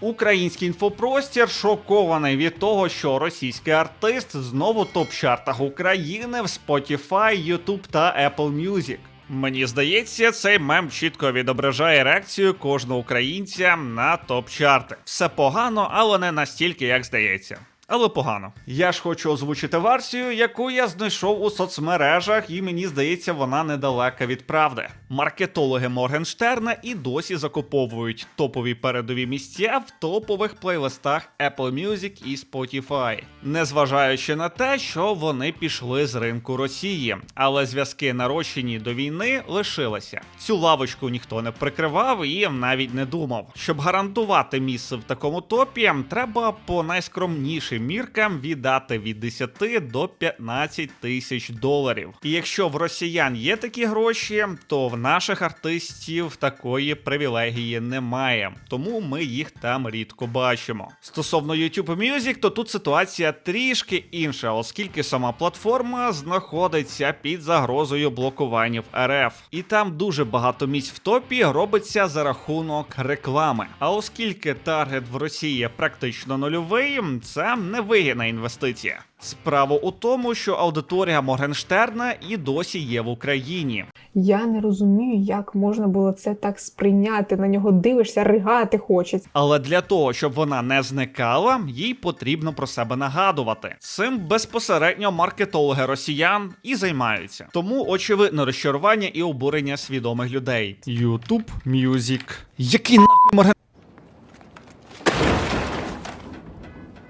Український інфопростір шокований від того, що російський артист знову в топ-чартах України в Spotify, YouTube та Apple Music. Мені здається, цей мем чітко відображає реакцію кожного українця на топ-чарти. Все погано, але не настільки, як здається. Але погано. Я ж хочу озвучити версію, яку я знайшов у соцмережах, і мені здається, вона недалека від правди. Маркетологи Моргенштерна і досі закуповують топові передові місця в топових плейлистах Apple Music і Spotify, незважаючи на те, що вони пішли з ринку Росії, але зв'язки нарощені до війни лишилися. Цю лавочку ніхто не прикривав і навіть не думав. Щоб гарантувати місце в такому топі, треба по найскромнішим міркам віддати від 10 до 15 тисяч доларів. І якщо в росіян є такі гроші, то в наших артистів такої привілегії немає, тому ми їх там рідко бачимо. Стосовно YouTube Music, то тут ситуація трішки інша, оскільки сама платформа знаходиться під загрозою блокування в РФ, і там дуже багато місць в топі робиться за рахунок реклами. А оскільки таргет в Росії практично нульовий, це невигідна інвестиція. Справа у тому, що аудиторія Моргенштерна і досі є в Україні. Я не розумію, як можна було це так сприйняти. На нього дивишся, ригати хочеться. Але для того, щоб вона не зникала, їй потрібно про себе нагадувати. Цим безпосередньо маркетологи росіян і займаються. Тому очевидно розчарування і обурення свідомих людей. YouTube Music. Який нахуй Морген...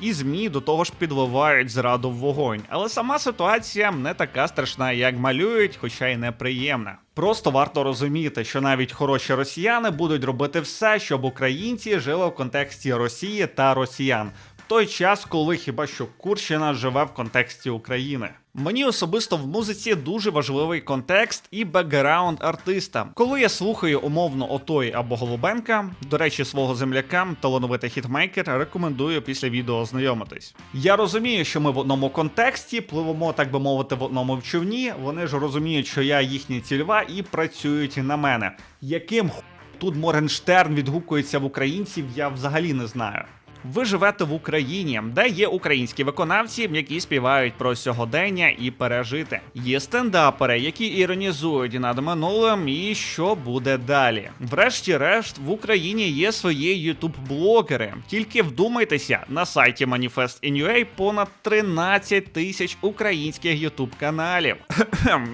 І ЗМІ до того ж підливають зраду в вогонь. Але сама ситуація не така страшна, як малюють, хоча й неприємна. Просто варто розуміти, що навіть хороші росіяни будуть робити все, щоб українці жили в контексті Росії та росіян. В той час, коли хіба що Курщина живе в контексті України. Мені особисто в музиці дуже важливий контекст і бекграунд артиста. Коли я слухаю умовно Отой або Голубенка, до речі, свого земляка, талановитий хітмейкер, рекомендую після відео ознайомитись. Я розумію, що ми в одному контексті пливемо, так би мовити, в одному човні. Вони ж розуміють, що я їхня цільва і працюють на мене. Яким тут Моргенштерн відгукується в українців, я взагалі не знаю. Ви живете в Україні, де є українські виконавці, які співають про сьогодення і пережити. Є стендапери, які іронізують над минулим і що буде далі. Врешті-решт, в Україні є свої ютуб-блогери. Тільки вдумайтеся, на сайті Manifest.in.ua понад 13 тисяч українських ютуб каналів.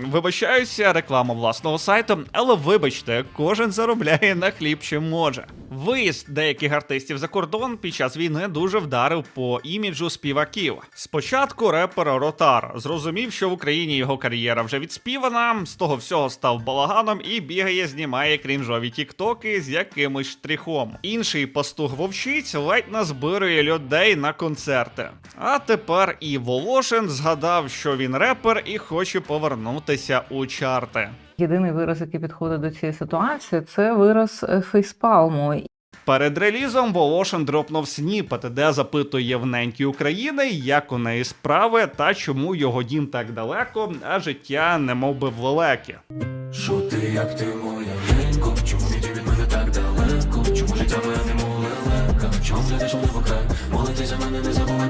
Вибачаюся, реклама власного сайту, але вибачте, кожен заробляє на хліб, чим може. Виїзд деяких артистів за кордон під час війни дуже вдарив по іміджу співаків. Спочатку репер Ротар зрозумів, що в Україні його кар'єра вже відспівана, з того всього став балаганом і бігає, знімає крінжові тіктоки з якимось штрихом. Інший пастух вовчиць ледь назбирує людей на концерти. А тепер і Волошин згадав, що він репер і хоче повернутися у чарти. Єдиний вираз, який підходить до цієї ситуації, це вираз е, фейспалму. Перед релізом Волошин дропнув сніпет, де запитує в неньки України, як у неї справи та чому його дім так далеко, а життя немов би влеке. Що ти, як ти моя ненько? Чому віді від мене так далеко? Чому життя моє немов лелека? Чому глядиш у небо край? Молитись за мене не забувай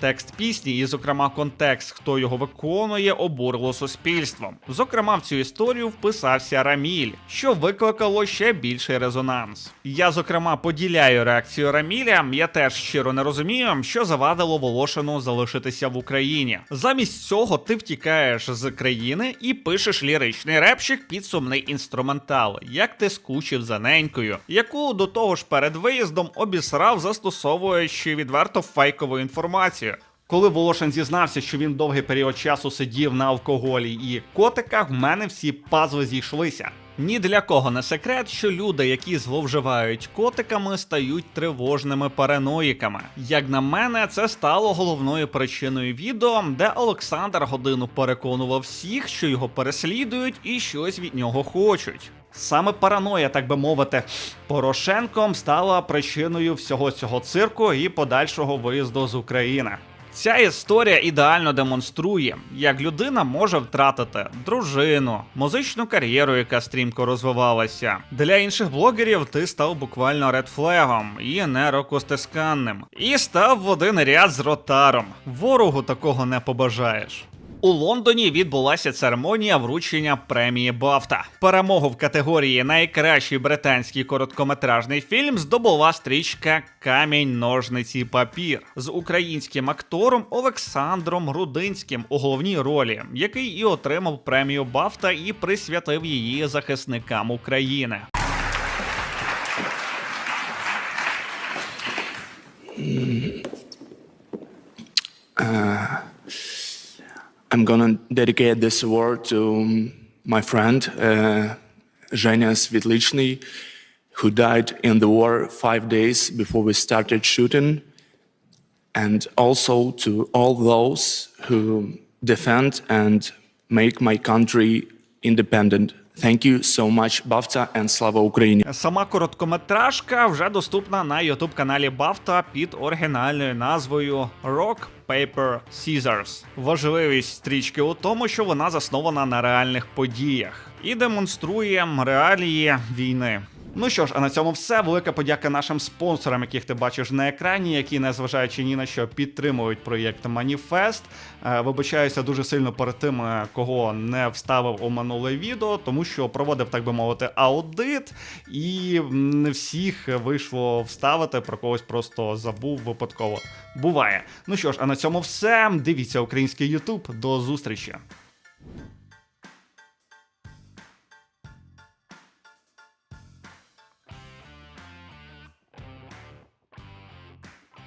Текст пісні, і, зокрема, контекст, хто його виконує, обурило суспільство. Зокрема, в цю історію вписався Раміль, що викликало ще більший резонанс. Я, зокрема, поділяю реакцію Раміля. Я теж щиро не розумію, що завадило Волошину залишитися в Україні. Замість цього ти втікаєш з країни і пишеш ліричний репчик під сумний інструментал, як ти скучив за ненькою, яку до того ж перед виїздом обісрав, застосовуючи відверто фейкову інформацію. Коли Волошин зізнався, що він довгий період часу сидів на алкоголі і котиках, в мене всі пазли зійшлися. Ні для кого не секрет, що люди, які зловживають котиками, стають тривожними параноїками. Як на мене, це стало головною причиною відео, де Олександр годину переконував всіх, що його переслідують і щось від нього хочуть. Саме параноя, так би мовити, Порошенком стала причиною всього цього цирку і подальшого виїзду з України. Ця історія ідеально демонструє, як людина може втратити дружину, музичну кар'єру, яка стрімко розвивалася. Для інших блогерів ти став буквально редфлегом і нерокостисканним. І став в один ряд з ротаром. Ворогу такого не побажаєш. У Лондоні відбулася церемонія вручення премії Бафта. Перемогу в категорії Найкращий британський короткометражний фільм здобула стрічка Камінь, ножниці, папір з українським актором Олександром Рудинським у головній ролі, який і отримав премію Бафта і присвятив її захисникам України. I'm gonna dedicate this award to um, my friend uh, Zhenya Svetlichny, who died in the war five days before we started shooting, and also to all those who defend and make my country independent. Thank you so much, BAFTA, and слава Україні. Сама короткометражка вже доступна на youtube каналі Бафта під оригінальною назвою Rock Paper Scissors. Важливість стрічки у тому, що вона заснована на реальних подіях і демонструє реалії війни. Ну що ж, а на цьому все. Велика подяка нашим спонсорам, яких ти бачиш на екрані, які, незважаючи ні на що, підтримують проєкт Маніфест. Е, Вибачаюся дуже сильно перед тим, е, кого не вставив у минуле відео, тому що проводив, так би мовити, аудит, і не всіх вийшло вставити, про когось просто забув випадково. Буває. Ну що ж, а на цьому все. Дивіться український Ютуб. До зустрічі.